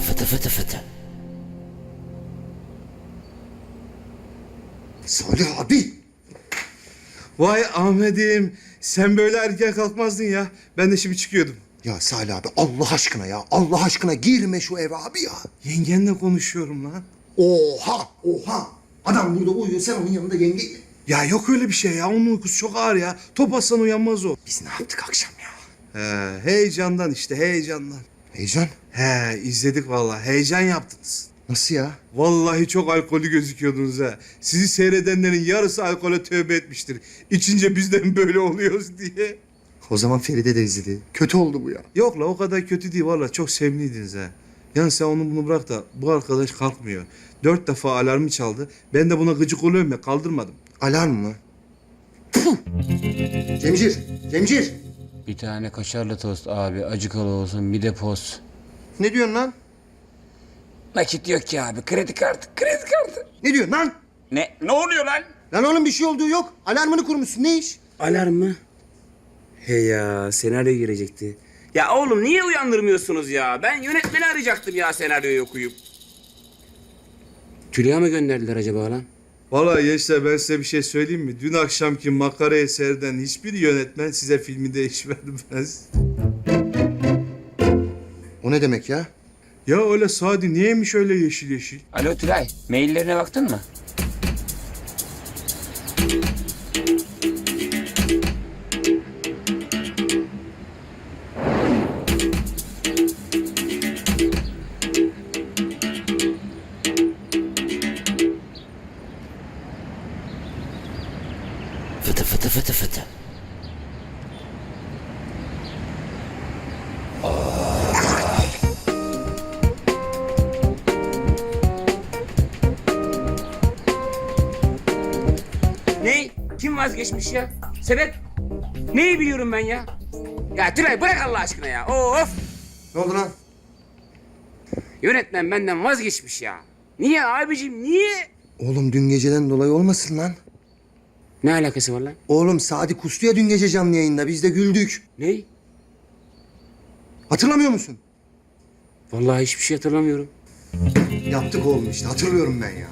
Fıtı fıtı fıtı fıtı. Salih abi. Vay Ahmet'im sen böyle erken kalkmazdın ya. Ben de şimdi çıkıyordum. Ya Salih abi Allah aşkına ya. Allah aşkına girme şu eve abi ya. Yengenle konuşuyorum lan. Oha oha. Adam burada uyuyor sen onun yanında yenge. Ya yok öyle bir şey ya. Onun uykusu çok ağır ya. Top atsan uyanmaz o. Biz ne yaptık akşam ya? He, heyecandan işte heyecandan. Heyecan. He izledik vallahi. Heyecan yaptınız. Nasıl ya? Vallahi çok alkollü gözüküyordunuz ha. Sizi seyredenlerin yarısı alkole tövbe etmiştir. İçince bizden böyle oluyoruz diye. O zaman Feride de izledi. Kötü oldu bu ya. Yok la o kadar kötü değil vallahi çok sevimliydiniz ha. Yani sen onu bunu bırak da bu arkadaş kalkmıyor. Dört defa alarmı çaldı. Ben de buna gıcık oluyorum ya kaldırmadım. Alarm mı? Puh! Cemcir, Cemcir. Bir tane kaşarlı tost abi acıkalı olsun bir de poz. Ne diyorsun lan? Nakit yok ki abi kredi kartı kredi kartı. Ne diyorsun lan? Ne? Ne oluyor lan? Lan oğlum bir şey olduğu yok. Alarmını kurmuşsun. Ne iş? Alarm mı? He ya senaryo girecekti. Ya oğlum niye uyandırmıyorsunuz ya? Ben yönetmeni arayacaktım ya senaryoyu okuyup. Tülya mı gönderdiler acaba lan? Vallahi gençler ben size bir şey söyleyeyim mi? Dün akşamki makara eserden hiçbir yönetmen size filminde iş vermez. O ne demek ya? Ya öyle Sadi niyeymiş öyle yeşil yeşil? Alo Tülay maillerine baktın mı? Ne? Kim vazgeçmiş ya? Sebep? Neyi biliyorum ben ya? Ya Tülay bırak Allah aşkına ya. Of! Ne oldu lan? Yönetmen benden vazgeçmiş ya. Niye abicim niye? Oğlum dün geceden dolayı olmasın lan. Ne alakası var lan? Oğlum Sadi kustu ya dün gece canlı yayında. Biz de güldük. Ne? Hatırlamıyor musun? Vallahi hiçbir şey hatırlamıyorum. Yaptık oğlum işte. Hatırlıyorum ben ya.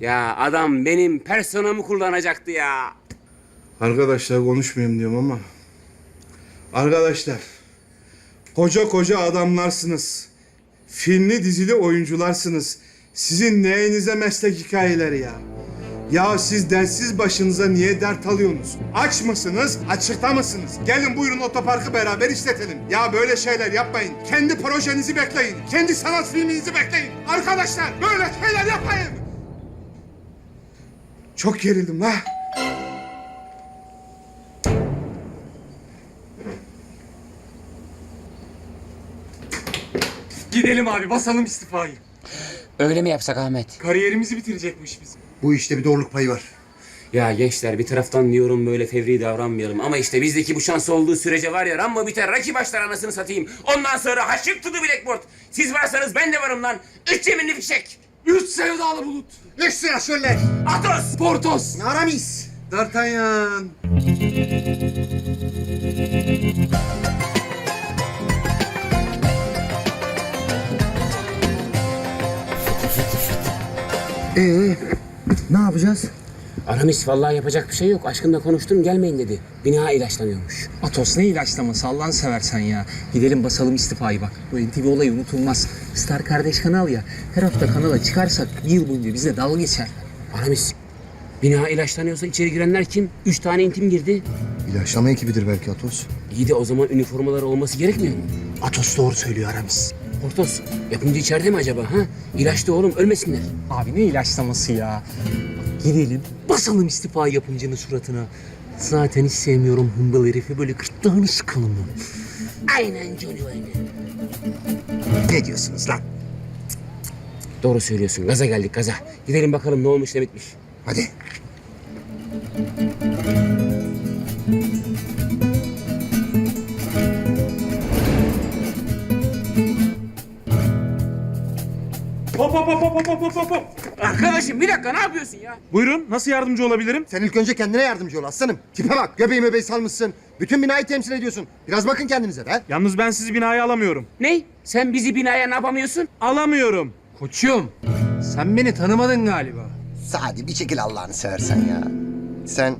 Ya adam benim personamı kullanacaktı ya. Arkadaşlar konuşmayayım diyorum ama. Arkadaşlar. Koca koca adamlarsınız. Filmli dizili oyuncularsınız. Sizin neyinize meslek hikayeleri ya? Ya siz dersiz başınıza niye dert alıyorsunuz? Aç mısınız? Açıkta mısınız? Gelin buyurun otoparkı beraber işletelim. Ya böyle şeyler yapmayın. Kendi projenizi bekleyin. Kendi sanat filminizi bekleyin. Arkadaşlar böyle şeyler yapmayın. Çok gerildim ha. Gidelim abi basalım istifayı. Öyle mi yapsak Ahmet? Kariyerimizi bitirecekmiş bizim. Bu işte bir doğruluk payı var. Ya gençler bir taraftan diyorum böyle fevri davranmayalım ama işte bizdeki bu şans olduğu sürece var ya Rambo biter Rocky başlar anasını satayım. Ondan sonra haşık tudu blackboard. Siz varsanız ben de varım lan. Üç yeminli fişek. Üç sevdalı bulut. Üç sıra şöyle. Atos. Portos. Aramis. D'Artagnan. Ee, ne yapacağız? Aramis vallahi yapacak bir şey yok. Aşkımla konuştum gelmeyin dedi. Bina ilaçlanıyormuş. Atos ne ilaçlaması Allah'ını seversen ya. Gidelim basalım istifayı bak. Bu NTV olayı unutulmaz. Star kardeş kanal ya. Her hafta kanala çıkarsak yıl boyunca bize dalga geçer. Aramis. Bina ilaçlanıyorsa içeri girenler kim? Üç tane intim girdi. İlaçlama ekibidir belki Atos. İyi de o zaman üniformaları olması gerekmiyor mu? Atos doğru söylüyor Aramis. Portos, yapımcı içeride mi acaba ha? İlaçlı oğlum ölmesinler. Abi ne ilaçlaması ya. Gidelim basalım istifayı yapımcının suratına. Zaten hiç sevmiyorum hımbıl herifi böyle gırtlağını sıkalım. Aynen Johnny aynen. Ne diyorsunuz lan? Doğru söylüyorsun. Gaza geldik gaza. Gidelim bakalım ne olmuş ne bitmiş. Hadi. Hop hop hop hop hop hop hop hop. Arkadaşım bir dakika ne yapıyorsun ya? Buyurun nasıl yardımcı olabilirim? Sen ilk önce kendine yardımcı ol aslanım. Tipe bak göbeği möbeği salmışsın. Bütün binayı temsil ediyorsun. Biraz bakın kendinize be. Yalnız ben sizi binaya alamıyorum. Ne? Sen bizi binaya ne yapamıyorsun? Alamıyorum. Koçum sen beni tanımadın galiba. Sadi bir çekil Allah'ını seversen ya. Sen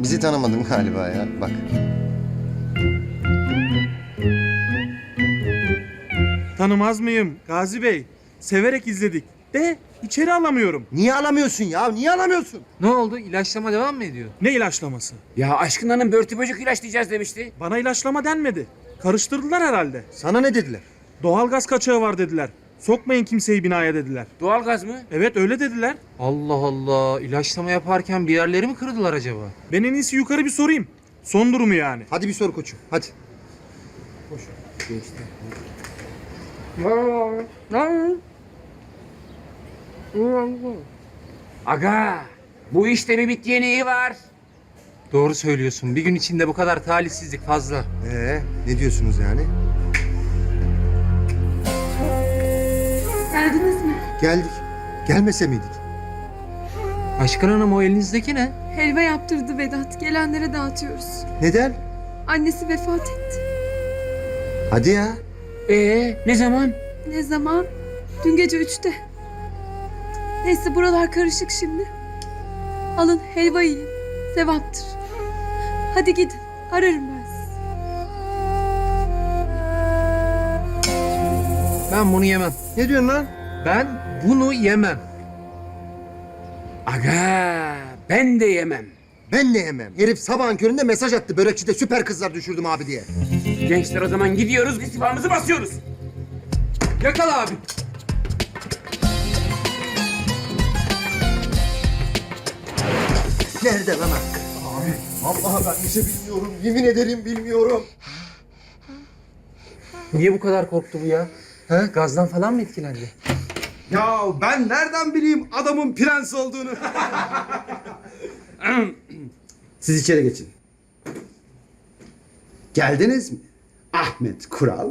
bizi tanımadın galiba ya. Bak. Tanımaz mıyım Gazi Bey? Severek izledik. De içeri alamıyorum. Niye alamıyorsun ya? Niye alamıyorsun? Ne oldu? İlaçlama devam mı ediyor? Ne ilaçlaması? Ya aşkın hanım börtü böcek ilaçlayacağız demişti. Bana ilaçlama denmedi. Karıştırdılar herhalde. Sana ne dediler? Doğalgaz kaçağı var dediler. Sokmayın kimseyi binaya dediler. Doğalgaz mı? Evet öyle dediler. Allah Allah. İlaçlama yaparken bir yerleri mi kırdılar acaba? Ben en iyisi yukarı bir sorayım. Son durumu yani. Hadi bir sor koçum. Hadi. Aga bu işte bir bit yeniği var. Doğru söylüyorsun. Bir gün içinde bu kadar talihsizlik fazla. Ee, ne diyorsunuz yani? Geldiniz mi? Geldik. Gelmese miydik? Aşkın Hanım o elinizdeki ne? Helva yaptırdı Vedat. Gelenlere dağıtıyoruz. Neden? Annesi vefat etti. Hadi ya. Ee ne zaman? Ne zaman? Dün gece üçte. Neyse buralar karışık şimdi. Alın helva yiyin. Sevaptır. Hadi gidin. Ararım ben sizi. Ben bunu yemem. Ne diyorsun lan? Ben bunu yemem. Aga ben de yemem. Ben de yemem. Herif sabahın köründe mesaj attı. Börekçide süper kızlar düşürdüm abi diye. Gençler o zaman gidiyoruz istifamızı basıyoruz. Yakala abi. Nerede lan hakkı? Abi vallahi ben bir şey bilmiyorum. Yemin ederim bilmiyorum. Niye bu kadar korktu bu ya? Ha? Gazdan falan mı etkilendi? Ya ben nereden bileyim adamın prens olduğunu? Siz içeri geçin. Geldiniz mi? Ahmet Kural,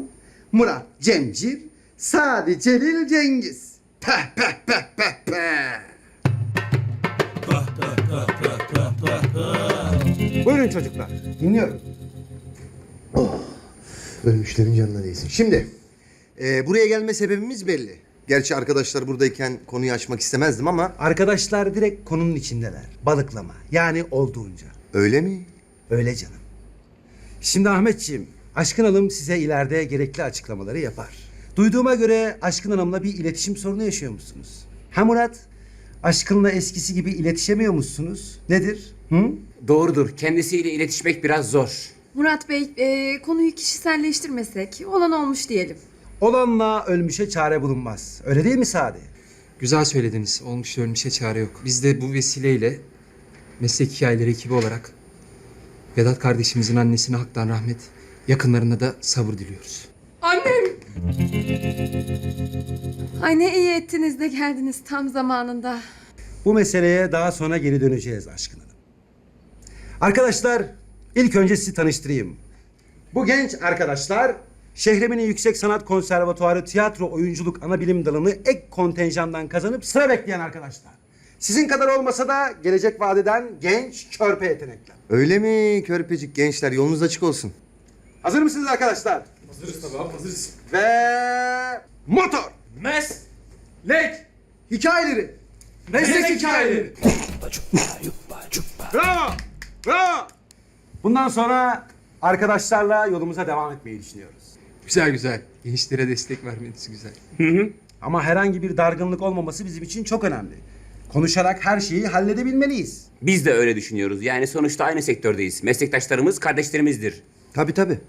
Murat Cemcir, Sadi Celil Cengiz. Peh peh peh peh peh. Buyurun çocuklar. Dinliyorum. Oh, ölmüşlerin canına değsin. Şimdi, e, buraya gelme sebebimiz belli. Gerçi arkadaşlar buradayken konuyu açmak istemezdim ama... Arkadaşlar direkt konunun içindeler. Balıklama. Yani olduğunca. Öyle mi? Öyle canım. Şimdi Ahmetciğim, Aşkın Hanım size ileride gerekli açıklamaları yapar. Duyduğuma göre Aşkın Hanım'la bir iletişim sorunu yaşıyormuşsunuz. Ha Murat? Aşkın'la eskisi gibi iletişemiyor musunuz? Nedir? Hı? Doğrudur kendisiyle iletişmek biraz zor. Murat Bey, e, konuyu kişiselleştirmesek olan olmuş diyelim. Olanla ölmüşe çare bulunmaz. Öyle değil mi Sadi? Güzel söylediniz. Olmuş ölmüşe çare yok. Biz de bu vesileyle meslek hikayeleri ekibi olarak Vedat kardeşimizin annesine haktan rahmet, yakınlarına da sabır diliyoruz. Annem! Ay ne iyi ettiniz de geldiniz tam zamanında. Bu meseleye daha sonra geri döneceğiz Aşkın Hanım. Arkadaşlar, ilk önce sizi tanıştırayım. Bu genç arkadaşlar, Şehremini Yüksek Sanat Konservatuarı Tiyatro Oyunculuk Anabilim Dalı'nı ek kontenjandan kazanıp sıra bekleyen arkadaşlar. Sizin kadar olmasa da gelecek vadeden genç körpe yetenekler. Öyle mi körpecik gençler? Yolunuz açık olsun. Hazır mısınız arkadaşlar? Hazırız tabii abi, hazırız. Ve motor! Mes. Lek! Hikayeleri! Meslek hikayeleri! Bravo! Bravo! Bundan sonra arkadaşlarla yolumuza devam etmeyi düşünüyoruz. Güzel güzel. Gençlere destek vermeniz güzel. Ama herhangi bir dargınlık olmaması bizim için çok önemli. Konuşarak her şeyi halledebilmeliyiz. Biz de öyle düşünüyoruz. Yani sonuçta aynı sektördeyiz. Meslektaşlarımız kardeşlerimizdir. Tabii tabii.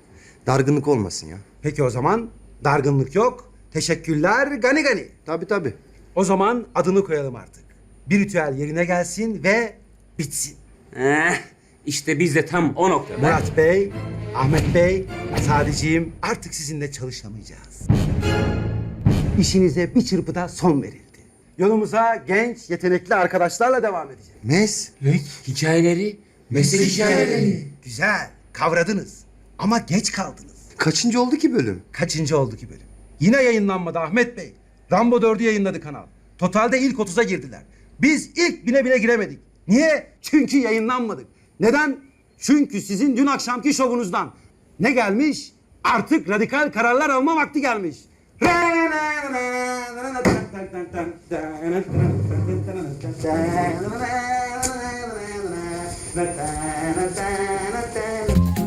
Dargınlık olmasın ya. Peki o zaman dargınlık yok. Teşekkürler gani gani. Tabii tabii. O zaman adını koyalım artık. Bir ritüel yerine gelsin ve bitsin. Eh, işte biz de tam o noktada. Murat Bey, Ahmet Bey, Sadiciğim artık sizinle çalışamayacağız. İşinize bir çırpıda son verildi. Yolumuza genç, yetenekli arkadaşlarla devam edeceğiz. Mes. Hikayeleri, meslek hikayeleri. Güzel, kavradınız. Ama geç kaldınız. Kaçıncı oldu ki bölüm? Kaçıncı oldu ki bölüm? Yine yayınlanmadı Ahmet Bey. Rambo 4'ü yayınladı kanal. Totalde ilk 30'a girdiler. Biz ilk bine bile giremedik. Niye? Çünkü yayınlanmadık. Neden? Çünkü sizin dün akşamki şovunuzdan. Ne gelmiş? Artık radikal kararlar alma vakti gelmiş.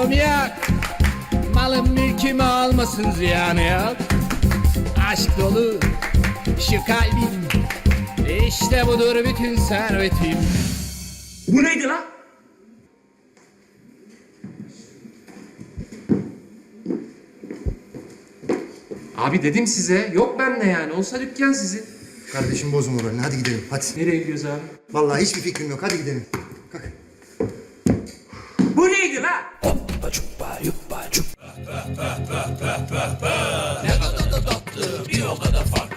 pulum yok Malım mülküm olmasın ziyanı yok Aşk dolu şu kalbim İşte budur bütün servetim Bu neydi lan? Abi dedim size yok bende yani. Olsa dükkan sizin. Kardeşim bozma moralini. Hadi gidelim. Hadi. Nereye gidiyoruz abi? Vallahi hiçbir fikrim yok. Hadi gidelim. Hoppa çuppa yuppa çup.